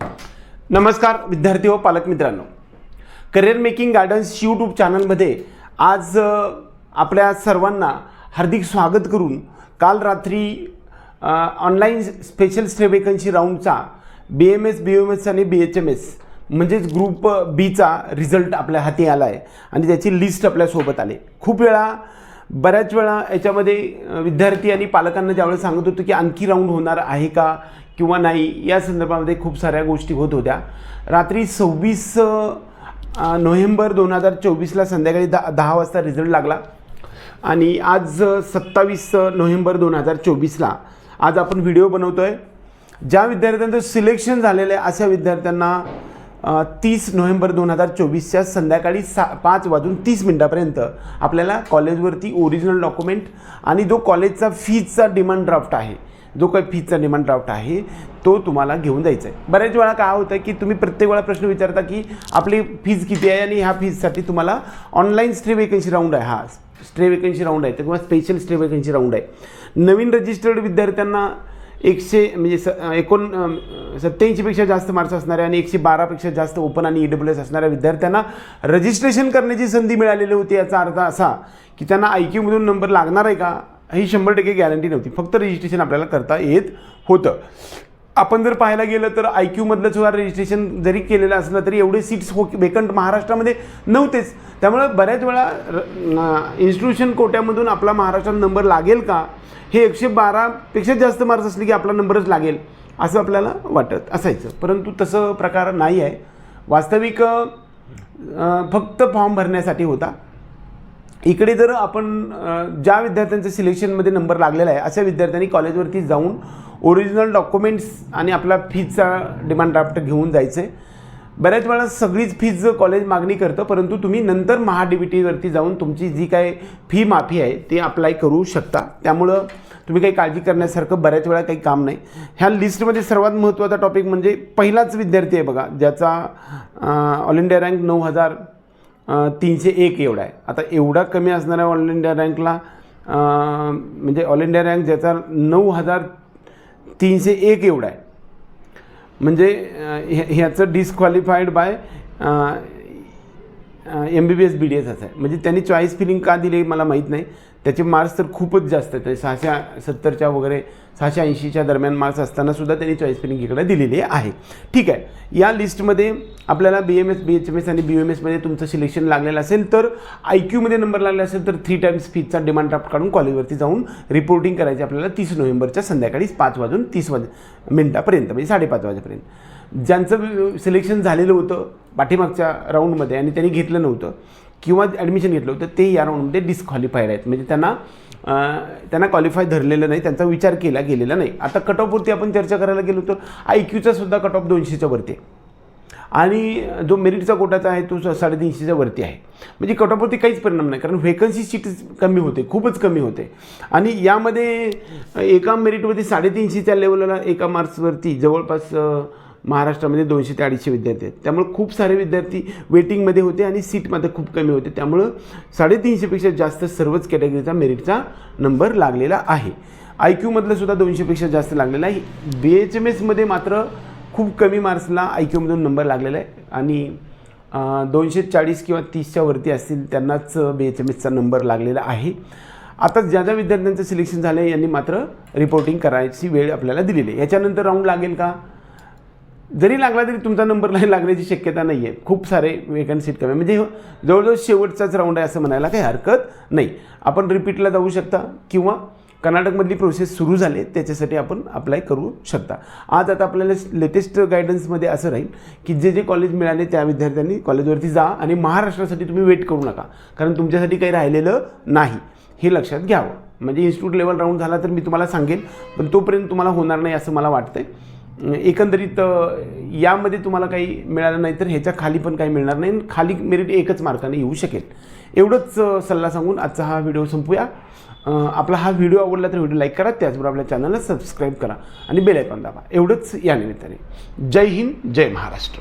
नमस्कार विद्यार्थी व पालक मित्रांनो. करिअर मेकिंग गार्डन्स यूट्यूब चॅनलमध्ये आज आपल्या सर्वांना हार्दिक स्वागत करून काल रात्री online special stay vacancy राऊंडचा B M S B M S आणि बी एच एम एस म्हणजेच ग्रुप बीचा रिझल्ट आपल्या हाती आला आहे आणि त्याची लिस्ट आपल्यासोबत आली. खूप वेळा बऱ्याच वेळा याच्यामध्ये विद्यार्थी आणि पालकांना ज्यावेळेस सांगत होतो की आणखी राऊंड होणार आहे का किंवा नाही या संदर्भामध्ये खूप साऱ्या गोष्टी होत होत्या. रात्री सव्वीस नोव्हेंबर दोन हजार चोवीसला संध्याकाळी दहा दहा वाजता रिझल्ट लागला. आणि आज सत्तावीस नोव्हेंबर दोन हजार चोवीसला आज आपण व्हिडिओ बनवतो आहे ज्या विद्यार्थ्यांचं सिलेक्शन झालेलं आहे अशा विद्यार्थ्यांना तीस नोव्हेंबर दोन हजार चोवीसच्या संध्याकाळी सा पाच वाजून तीस मिनटापर्यंत आपल्याला कॉलेजवरती ओरिजिनल डॉक्युमेंट आणि जो कॉलेजचा फीजचा डिमांड ड्राफ्ट आहे जो काही फीजचा डिमांड ड्राफ्ट आहे तो तुम्हाला घेऊन जायचा आहे बऱ्याच वेळा काय होतं की तुम्ही प्रत्येक वेळा प्रश्न विचारता की आपली फीज किती आहे आणि ह्या फीजसाठी तुम्हाला ऑनलाईन स्ट्री वेकन्सी राऊंड आहे हा स्ट्रे वेकन्सी राऊंड आहे किंवा स्पेशल स्ट्रे वेकन्सी राऊंड आहे. नवीन रजिस्टर्ड विद्यार्थ्यांना एकशे म्हणजे स एकोण सत्याऐंशीपेक्षा जास्त मार्क्स असणाऱ्या आणि एकशे बारापेक्षा जास्त ओपन आणि ई डब्ल्यू एस असणाऱ्या विद्यार्थ्यांना रजिस्ट्रेशन करण्याची संधी मिळालेली होती याचा अर्थ असा की त्यांना आय क्यूमधून नंबर लागणार आहे का ही शंभर टक्के गॅरंटी नव्हती. फक्त रजिस्ट्रेशन आपल्याला करता येत होतं. आपण जर पाहायला गेलं तर आय क्यूमधलं सुद्धा रजिस्ट्रेशन जरी केलेलं असलं तरी एवढे सीट्स हो वेकंट महाराष्ट्रामध्ये नव्हतेच. त्यामुळं बऱ्याच वेळा इन्स्टिट्यूशन कोट्यामधून आपला महाराष्ट्रात नंबर लागेल का? हे एकशे बारापेक्षा जास्त मार्क्स असले की आपला नंबरच लागेल असं आपल्याला वाटत असायचं. परंतु तसं प्रकार नाही आहे. वास्तविक फक्त फॉर्म भरण्यासाठी होता. इकडे जर आपण ज्या विद्यार्थ्यांचं सिलेक्शनमध्ये नंबर लागलेला आहे अशा विद्यार्थ्यांनी कॉलेजवरती जाऊन ओरिजिनल डॉक्युमेंट्स आणि आपला फीजचा डिमांड ड्राफ्ट घेऊन जायचं. आहे बऱ्याच वेळा सगळीच फीज कॉलेज मागणी करतं परंतु तुम्ही नंतर महा डी बी टीवरती जाऊन तुमची जी काय फी माफी आहे ती अप्लाय करू शकता. त्यामुळं तुम्ही काही काळजी करण्यासारखं बऱ्याच वेळा काही काम नाही. ह्या लिस्टमध्ये सर्वात महत्त्वाचा टॉपिक म्हणजे पहिलाच विद्यार्थी आहे बघा ज्याचा ऑल इंडिया रँक नऊ हजार तीनशे एक एवढा आहे. आता एवढा कमी असणाऱ्या ऑल इंडिया रँकला म्हणजे ऑल इंडिया रँक ज्याचा नऊ हजार तीनशे एक एवढा आहे. म्हणजे ह्या- ह्याचं disqualified by M B B S B D S असं आहे. म्हणजे त्यांनी चॉईस फिलिंग का दिली मला माहीत नाही. त्याचे मार्क्स तर खूपच जास्त आहेत. म्हणजे सहाशे सत्तरच्या वगैरे सहाशे ऐंशीच्या दरम्यान मार्क्स असतानासुद्धा त्यांनी चॉईस फिलिंग इकडे दिलेली आहे. ठीक आहे. या लिस्टमध्ये आपल्याला B M S B H M S आणि बी एम एसमध्ये तुमचं सिलेक्शन लागलेलं असेल तर आय क्यूमध्ये नंबर लागला असेल तर थ्री टाईम्स फीजचा डिमांड ड्राफ्ट काढून कॉलेजवरती जाऊन रिपोर्टिंग करायची आपल्याला तीस नोव्हेंबरच्या संध्याकाळी पाच वाजून तीस वाज मिनटापर्यंत म्हणजे साडेपाच वाजेपर्यंत. ज्यांचं सिलेक्शन झालेलं होतं पाठीमागच्या राऊंडमध्ये आणि त्यांनी घेतलं नव्हतं किंवा ॲडमिशन घेतलं होतं ते या राऊंडमध्ये डिस्क्वालिफाईड आहेत. म्हणजे त्यांना त्यांना क्वालिफाय धरलेलं नाही त्यांचा विचार केला गेलेला नाही. आता कट ऑफवरती आपण चर्चा करायला गेलो तर आय क्यूचा सुद्धा कट ऑफ दोनशेच्या वरती आहे. आणि जो मेरिटचा कोटाचा आहे तो स- साडेतीनशेच्या वरती आहे. म्हणजे कट ऑफवरती काहीच परिणाम नाही कारण व्हेकन्सी सीट कमी होते खूपच कमी होते. आणि यामध्ये एका मेरिटवरती साडेतीनशेच्या लेवलला एका मार्क्सवरती जवळपास महाराष्ट्रामध्ये दोनशे ते अडीचशे विद्यार्थी आहेत. त्यामुळे खूप सारे विद्यार्थी वेटिंगमध्ये होते आणि सीटमध्ये खूप कमी होते. त्यामुळं साडेतीनशेपेक्षा जास्त सर्वच कॅटेगरीचा मेरिटचा नंबर लागलेला आहे. आय क्यूमधलं सुद्धा दोनशेपेक्षा जास्त लागलेला आहे. बी एच एम एसमध्ये मात्र खूप कमी मार्क्सला आय क्यूमधून नंबर लागलेला आहे. आणि दोनशे चाळीस किंवा तीसच्या वरती असतील त्यांनाच बी एच एम एसचा नंबर लागलेला आहे. आता ज्या ज्या विद्यार्थ्यांचं सिलेक्शन झालं आहे यांनी मात्र रिपोर्टिंग करायची वेळ आपल्याला दिलेली आहे. याच्यानंतर राऊंड लागेल का? जरी लागला तरी तुमचा नंबर नाही लागण्याची शक्यता नाही आहे खूप सारे वेकन सीट कमी. म्हणजे जवळजवळ शेवटचाच राऊंड आहे असं म्हणायला काही हरकत नाही. आपण रिपीटला जाऊ शकता किंवा कर्नाटकमधली प्रोसेस सुरू झाली त्याच्यासाठी आपण अप्लाय करू शकता. आज आता आपल्याला लेटेस्ट गायडन्समध्ये असं राहील की जे जे कॉलेज मिळाले त्या विद्यार्थ्यांनी कॉलेजवरती जा आणि महाराष्ट्रासाठी तुम्ही वेट करू नका. कारण तुमच्यासाठी काही राहिलेलं नाही. हे लक्षात घ्यावं. म्हणजे इन्स्टिट्यूट लेवल राऊंड झाला तर मी तुम्हाला सांगेन पण तोपर्यंत तुम्हाला होणार नाही असं मला वाटतंय. एकंदरीत यामध्ये तुम्हाला काही मिळालं नाही तर ह्याच्या खाली पण काही मिळणार नाही. आणि खाली मेरिट एकच मार्काने येऊ शकेल. एवढंच सल्ला सांगून आजचा हा व्हिडिओ संपूया. आपला हा व्हिडिओ आवडला तर व्हिडिओ लाईक करा त्याचबरोबर आपल्या चॅनलला सबस्क्राईब करा आणि बेल आयकॉन दाबा. एवढंच या निमित्ताने. जय हिंद जय महाराष्ट्र.